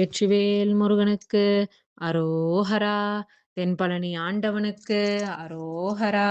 வெற்றிவேல் முருகனுக்கு அரோஹரா தென்பழனி ஆண்டவனுக்கு அரோஹரா.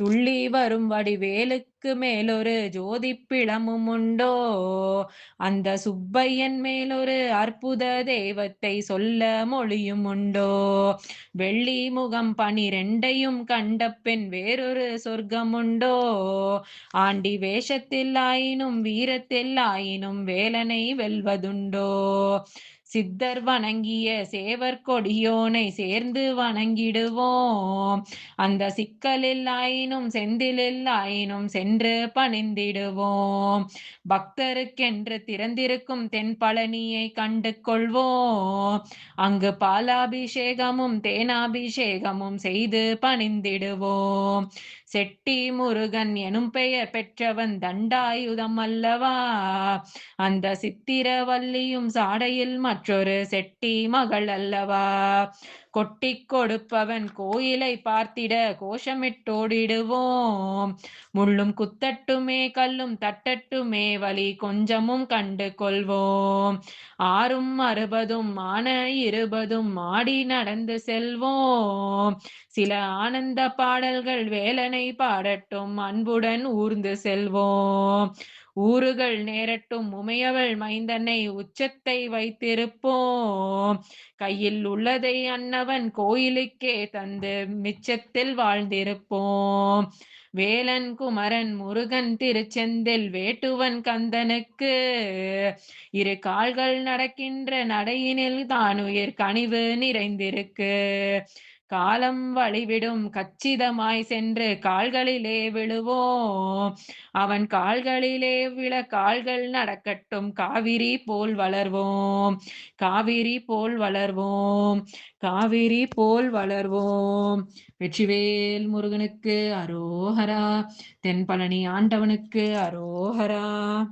துள்ளி வரும் வடிவேலுக்கு மேலொரு ஜோதி பிளமும் உண்டோ? அந்த சுப்பையன் மேலொரு அற்புத தெய்வத்தை சொல்ல மொழியும் உண்டோ? வெள்ளி முகம் பனிரெண்டையும் கண்ட பெண் வேறொரு சொர்க்கம் உண்டோ? ஆண்டி வேஷத்தில் ஆயினும் வீரத்தில் ஆயினும் வேலனை வெல்வதுண்டோ? சித்தர் வணங்கிய சேவர் கொடியோனை சேர்ந்து வணங்கிடுவோம். அந்த சிக்கலில் ஆயினும் செந்திலில் ஆயினும் சென்று பணிந்திடுவோம். பக்தருக்கென்று திறந்திருக்கும் தென் பழனியை கண்டு கொள்வோம் அங்கு பாலாபிஷேகமும் தேனாபிஷேகமும் செய்து பணிந்திடுவோம். செட்டி முருகன் எனும் பெயர் பெற்றவன் தண்டாயுதம் அல்லவா? அந்த சித்திரவல்லியும் சாடையில் மற்றொரு செட்டி மகள் அல்லவா? கொட்டி கொடுப்பவன் கோயிலை பார்த்திட கோஷமிட்டோடிடுவோம். முள்ளும் குத்தட்டுமே கல்லும் தட்டட்டுமே வழி கொஞ்சமும் கண்டு கொள்வோம். ஆறும் அறுபதும் ஆன இருபதும் மாடி நடந்து செல்வோம். சில ஆனந்த பாடல்கள் வேலனை பாடட்டும் அன்புடன் ஊர்ந்து செல்வோம். ஊறுகள் நேரட்டும் உமையவள் மைந்தனை உச்சத்தை வைத்திருப்போம். கையில் உள்ளதை அன்னவன் கோயிலுக்கே தந்து மிச்சத்தில் வாழ்ந்திருப்போம். வேலன் குமரன் முருகன் திருச்செந்தில் வேட்டுவன் கந்தனுக்கு இரு கால்கள் நடக்கின்ற நடையினில் தான் உயிர் கனிவு நிறைந்திருக்கு. காலம் வழிவிடும் கச்சிதமாய் சென்று கால்களிலே விழுவோம். அவன் கால்களிலே விழ கால்கள் நடக்கட்டும் காவிரி போல் வளர்வோம். காவிரி போல் வளர்வோம். காவிரி போல் வளர்வோம். வெற்றிவேல் முருகனுக்கு அரோஹரா. தென்பழனி ஆண்டவனுக்கு அரோஹரா.